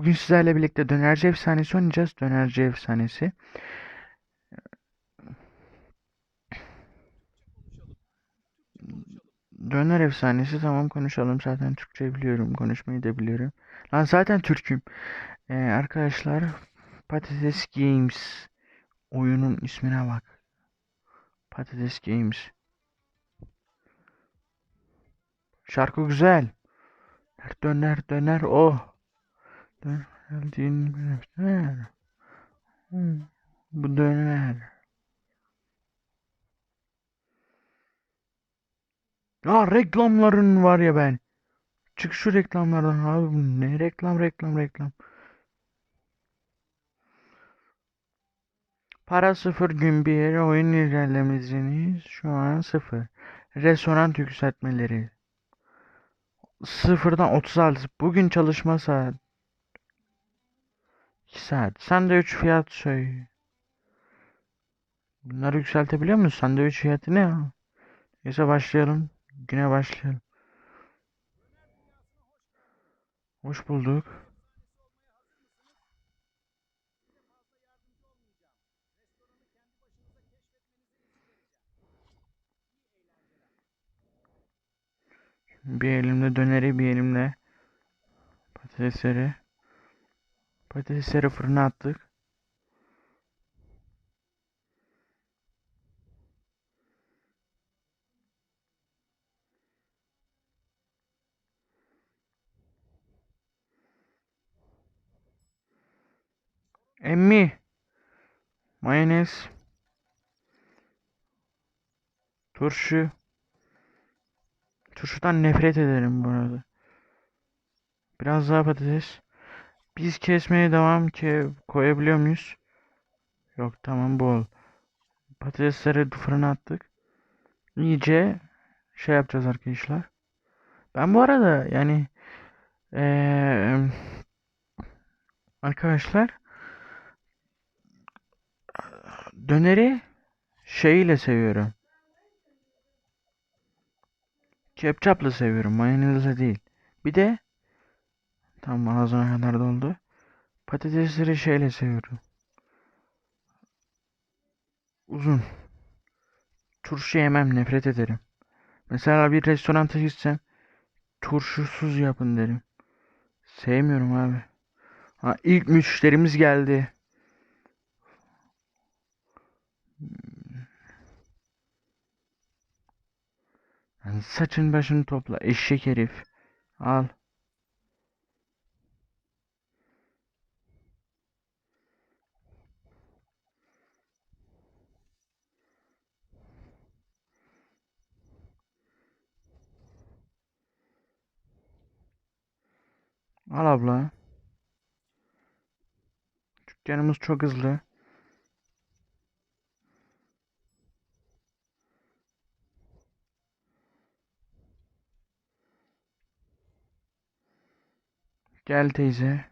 Bugün sizlerle birlikte dönerci efsanesi oynayacağız. Dönerci efsanesi. Döner efsanesi tamam konuşalım. Zaten Türkçe biliyorum. Konuşmayı da biliyorum. Lan zaten Türk'üm. Ee, arkadaşlar Patates Games oyunun ismine bak. Patates Games. Şarkı güzel. Döner döner oh. Döner din döner. Hmm, Bu döner. Ya reklamların var ya ben. Çık şu reklamlardan abi ne reklam reklam reklam. Para sıfır gün bir oyun ilerlemesiniz şu an sıfır. Restoran yükseltmeleri. Sıfırdan 36. Bugün çalışma saat. 2 saat. Sandviç fiyat söyle. Bunları yükseltebiliyor musun? Sandviç fiyatı ne ya? Neyse başlayalım. Güne başlayalım. Hoş bulduk. Bir elimle döneri, bir elimle patatesleri. Patatesleri fırına attık. Emmi. Mayonez. Turşu. Turşudan nefret ederim bu arada. Biraz daha patates. Biz kesmeye devam ki koyabiliyor muyuz? Yok tamam bol. Patatesleri fırına attık. İyice şey yapacağız arkadaşlar. Ben bu arada yani eee, arkadaşlar döneri şeyiyle seviyorum. Ketçapla seviyorum. Mayonezle değil. Bir de tam ağzına kadar doldu. Patatesleri şeyle seviyorum. Uzun. Turşu yemem nefret ederim. Mesela bir restoranta gitsem turşusuz yapın derim. Sevmiyorum abi. Ha, ilk müşterimiz geldi. Yani saçın başını topla eşek herif. Al. Al abla. Dükkanımız çok hızlı. Gel teyze.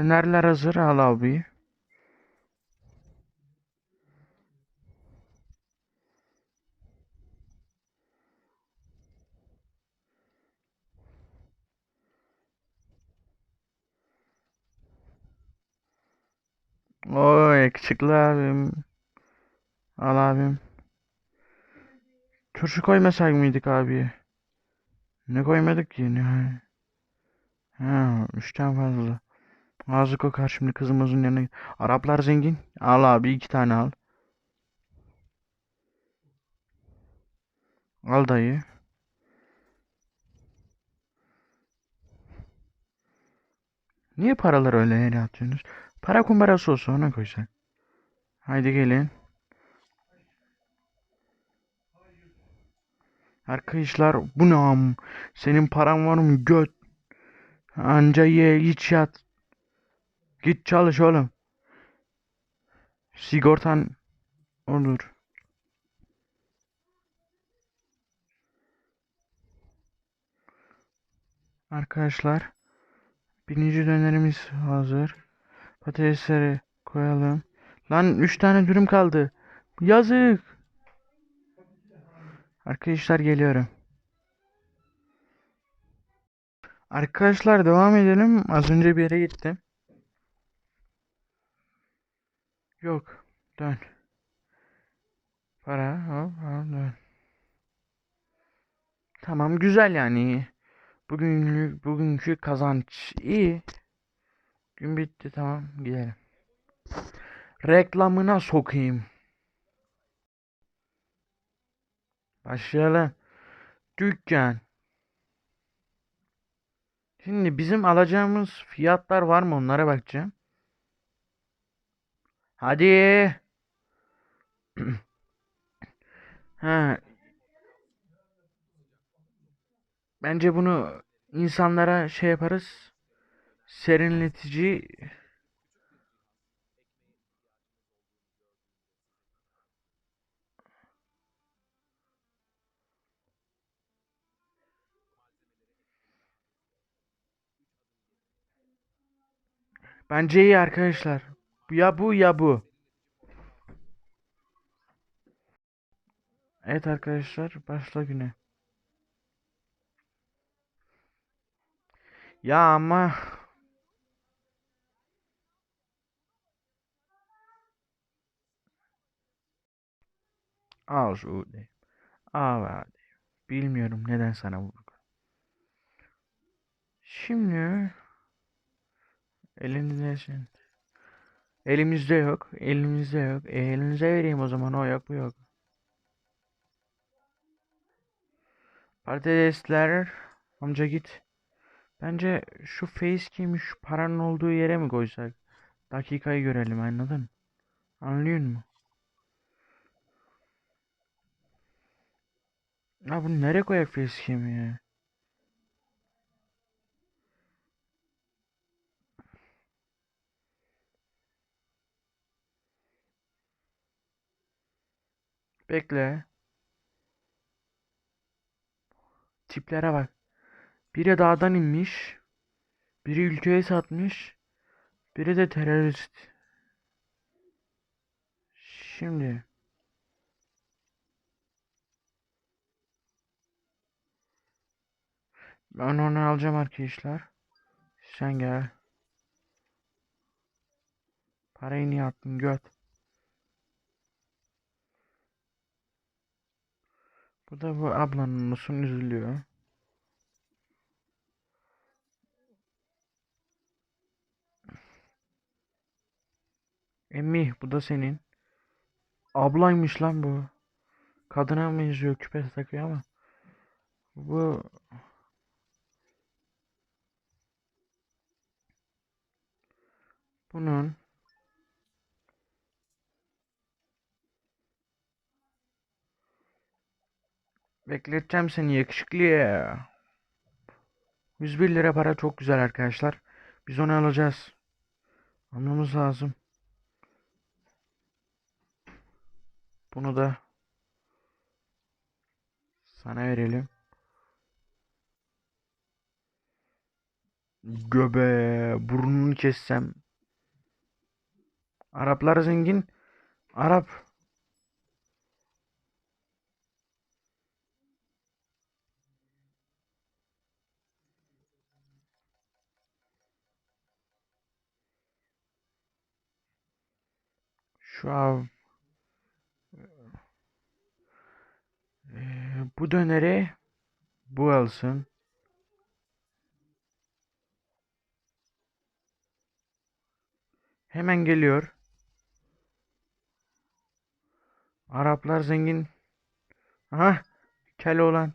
Dönerler hazır al abi. Oy yakışıklı abim. Al abim. Turşu koymasak mıydık abi? Ne koymadık ki? Ne? Ha, üçten fazla. Ağzı kokar şimdi kızımızın yanına. Araplar zengin. Al abi iki tane al. Al dayı. Niye paraları öyle yere atıyorsunuz? Para kumbarası olsa ona koysak. Haydi gelin. Arkadaşlar bu ne am? Senin paran var mı göt? Anca ye iç yat. Git çalış oğlum. Sigortan olur. Arkadaşlar birinci dönerimiz hazır. Patatesleri koyalım. Lan 3 tane dürüm kaldı. Yazık. Arkadaşlar geliyorum. Arkadaşlar devam edelim. Az önce bir yere gittim. Yok. Dön. Para. Hop, hop, dön. Tamam güzel yani. Bugünlük bugünkü kazanç iyi. Gün bitti tamam gidelim. Reklamına sokayım. Başlayalım. Dükkan. Şimdi bizim alacağımız fiyatlar var mı onlara bakacağım. Hadi. Ha. Bence bunu insanlara şey yaparız. Serinletici Bence iyi arkadaşlar. Ya bu ya bu. Evet arkadaşlar başla güne. Ya ama al şu de. Al hadi. Bilmiyorum neden sana vurdum. Şimdi elindesin. Elimizde yok. Elimizde yok. E, elinize vereyim o zaman. O yok bu yok. Patatesler. Amca git. Bence şu facecam'i şu paranın olduğu yere mi koysak? Dakikayı görelim anladın? Anlıyor musun? Ya bunu nereye koyak facecam'i ya? Bekle. Tiplere bak. Biri dağdan inmiş. Biri ülkeye satmış. Biri de terörist. Şimdi. Ben onu alacağım arkadaşlar. Sen gel. Parayı niye attın göt? Bu da bu ablanın musun üzülüyor. Emmi bu da senin. Ablaymış lan bu. Kadına benziyor küpe takıyor ama. Bu bunun bekleteceğim seni yakışıklı ya. 101 lira para çok güzel arkadaşlar. Biz onu alacağız. Almamız lazım. Bunu da sana verelim. Göbe burnunu kessem. Araplar zengin. Arap. Şu an Ee, bu döneri bu alsın. Hemen geliyor. Araplar zengin. Aha, kele olan.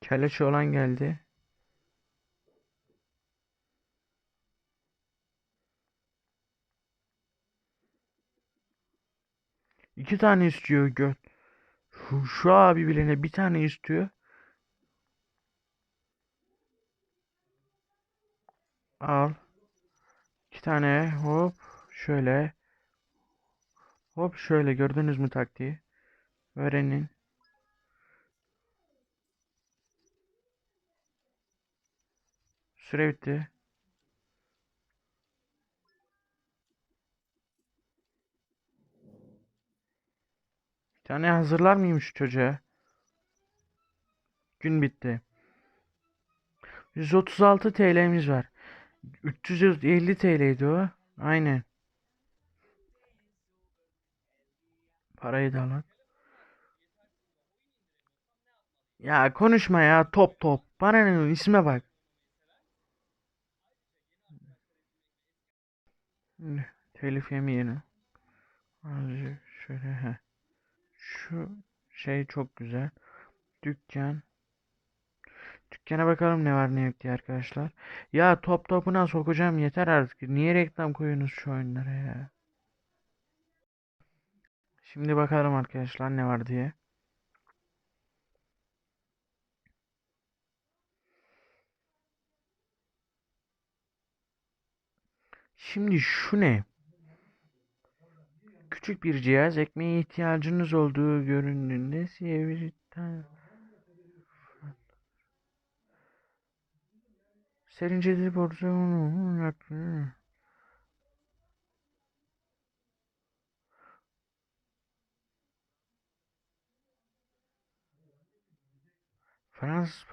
Keleçi olan geldi. İki tane istiyor göt. Şu, şu abi bilene bir tane istiyor. Al. İki tane hop şöyle. Hop şöyle gördünüz mü taktiği? Öğrenin. Süre bitti. Tane hazırlar mıyım şu çocuğa? Gün bitti. 136 TL'miz var. 350 TL'ydi o. Aynen. Parayı da alın. Ya konuşma ya top top. Bana ne isme bak. Telif yemeyelim. Azıcık şöyle he. Şu şey çok güzel. Dükkan. Dükkana bakalım ne var ne yok diye arkadaşlar. Ya top topuna sokacağım yeter artık. Niye reklam koyuyorsunuz şu oyunlara ya? Şimdi bakalım arkadaşlar ne var diye. Şimdi şu ne? Küçük bir cihaz ekmeğe ihtiyacınız olduğu göründüğünde siyeviritten Serinceli yapıyor. Fransız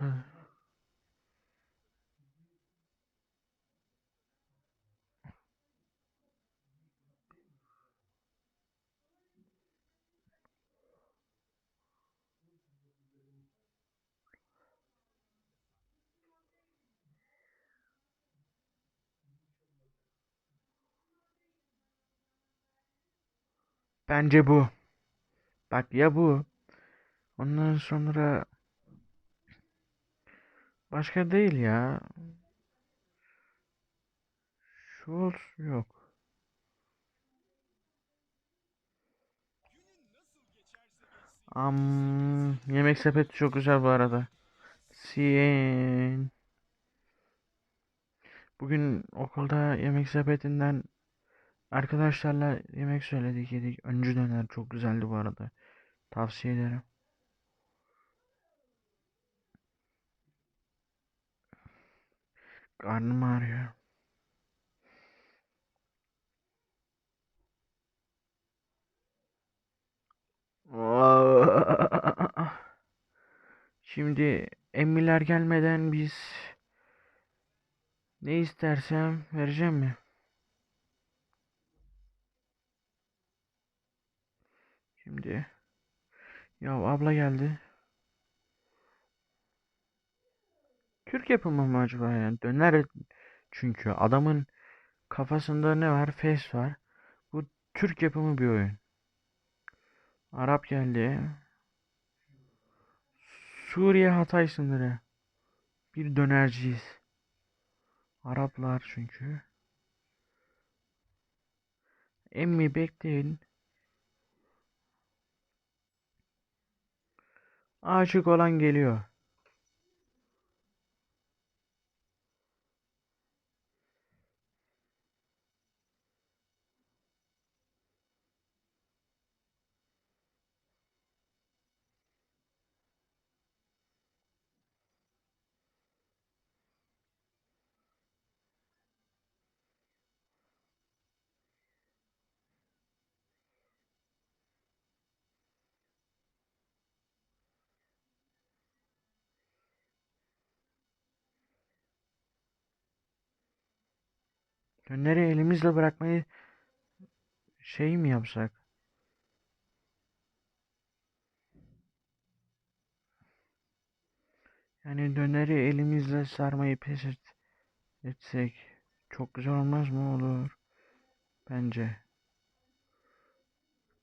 Bence bu. Bak ya bu. Ondan sonra başka değil ya. Olsun yok. Am yemek sepeti çok güzel bu arada. Sin. Bugün okulda yemek sepetinden arkadaşlarla yemek söyledik yedik. Öncü döner çok güzeldi bu arada. Tavsiye ederim. Karnım ağrıyor. Şimdi emmiler gelmeden biz ne istersem vereceğim mi? Şimdi ya abla geldi. Türk yapımı mı acaba yani? Döner çünkü adamın kafasında ne var? Face var. Bu Türk yapımı bir oyun. Arap geldi. Suriye Hatay sınırı. Bir dönerciyiz. Araplar çünkü. Emmi bekleyin. Aşık olan geliyor. Döneri elimizle bırakmayı şey mi yapsak? Yani döneri elimizle sarmayı pes et, etsek çok güzel olmaz mı? Olur. Bence.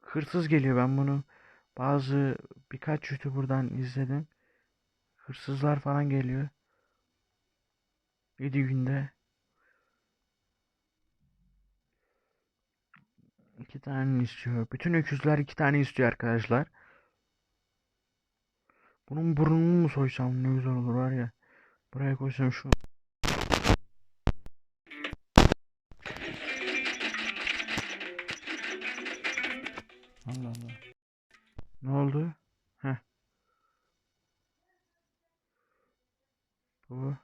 Hırsız geliyor ben bunu bazı birkaç YouTuber'dan izledim. Hırsızlar falan geliyor. 7 günde. İki tane istiyor. Bütün öküzler iki tane istiyor arkadaşlar. Bunun burnunu mu soysam ne güzel olur var ya. Buraya koysam şu. Allah Allah. Ne oldu? Heh. Bu.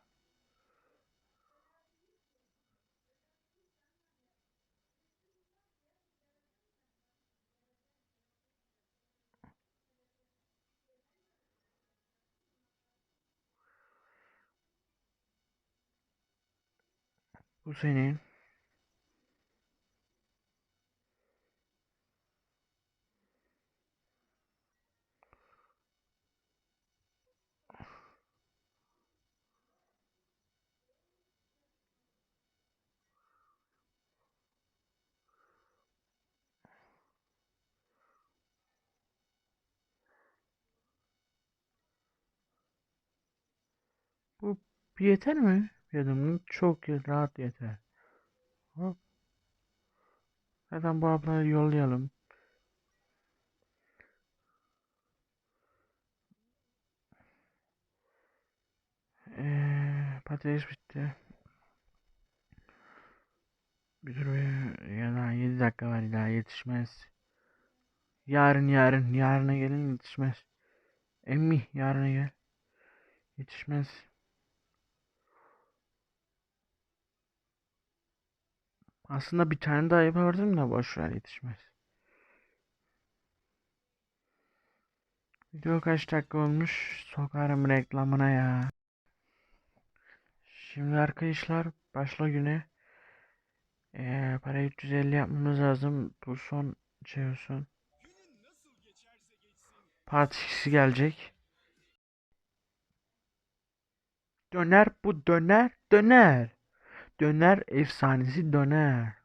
Bu senin. Yeter mi? Yedim. Çok ye- rahat yeter. Hop. Zaten bu ablayı yollayalım. Ee, patates bitti. Bir dur bir ya daha 7 dakika var daha yetişmez. Yarın yarın yarına gelin yetişmez. Emmi yarına gel. Yetişmez. Aslında bir tane daha yapardım da boş ver yetişmez. Video kaç dakika olmuş? Sokarım reklamına ya. Şimdi arkadaşlar başla güne. Ee, para 350 yapmamız lazım. Bu son şey olsun. Partisi gelecek. Döner bu döner döner. Döner efsanesi döner.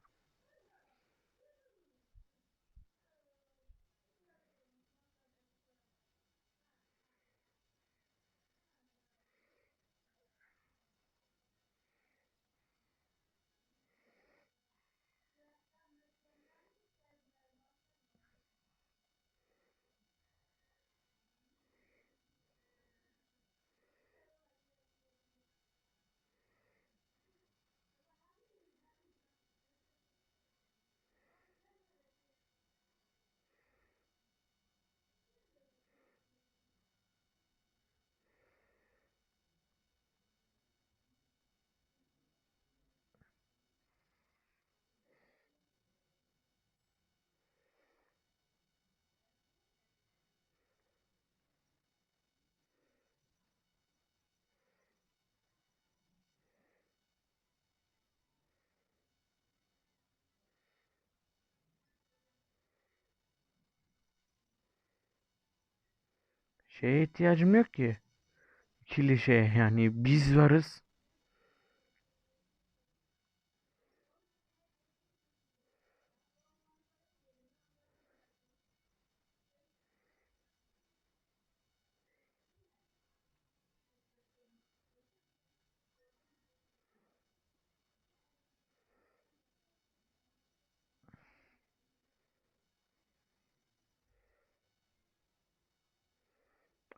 Şeye ihtiyacım yok ki. İkili şey yani biz varız.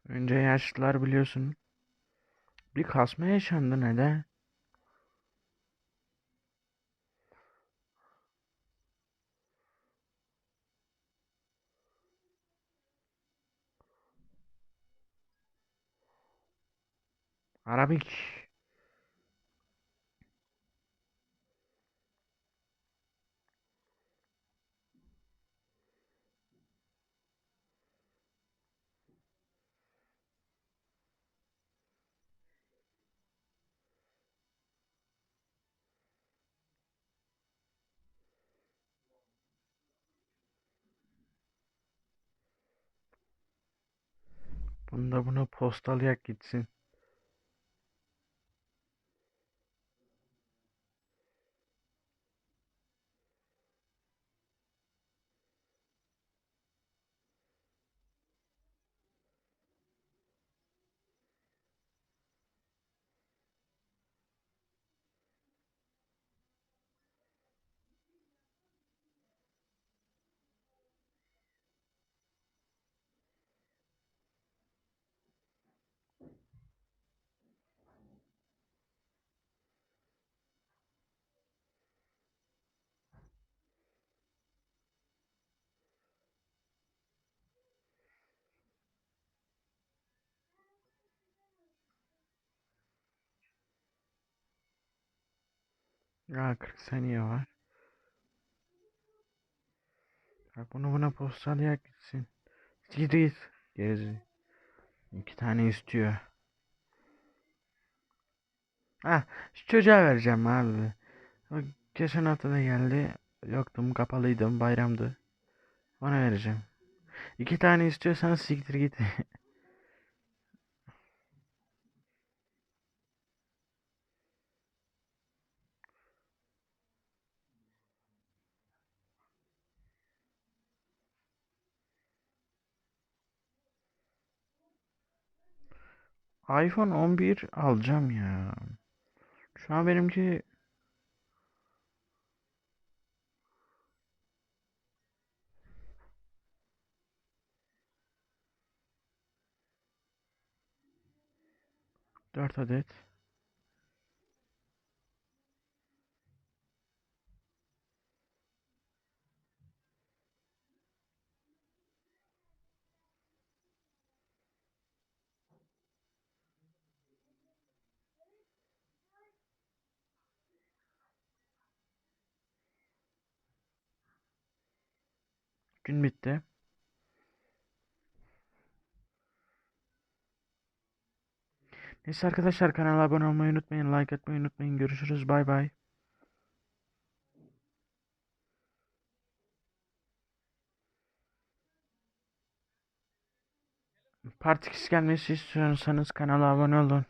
Önce yaşlılar biliyorsun. Bir kasma yaşandı neden? Arabik. Bunda buna postalayak gitsin. Ya 40 saniye var. Bak bunu buna postalayak gitsin. Git git. Gezi. İki tane istiyor. Ha, şu çocuğa vereceğim abi. O geçen hafta da geldi. Yoktum, kapalıydım, bayramdı. Ona vereceğim. İki tane istiyorsan siktir git. iPhone 11 alacağım ya. Şu an benimki dört adet. Gün bitti. Neyse arkadaşlar kanala abone olmayı unutmayın. Like atmayı unutmayın. Görüşürüz. Bay bay. Part 2 gelmesi istiyorsanız kanala abone olun.